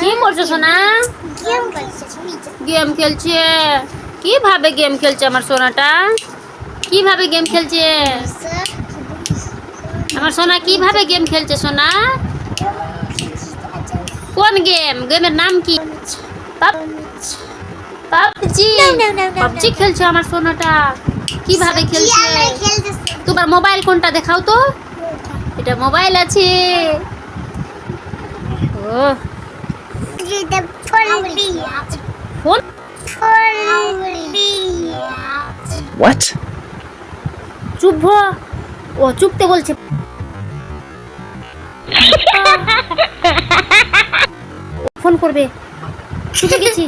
কি করছ সোনা? গেম খেলছে কীভাবে গেম খেলছে আমার সোনাটা? কীভাবে গেম খেলছে? আমার সোনা কীভাবে গেম খেলছে সোনা? কোন গেম? গেমের নাম কি? পাবজি। পাবজি খেলছে আমার সোনাটা? কীভাবে খেলছে? তোমার মোবাইল কোনটা দেখাও তো? এটা মোবাইল আছে। ফোন? চুপ ও চুপতে বলছে। ফোন করবে। ছুটে গেছি।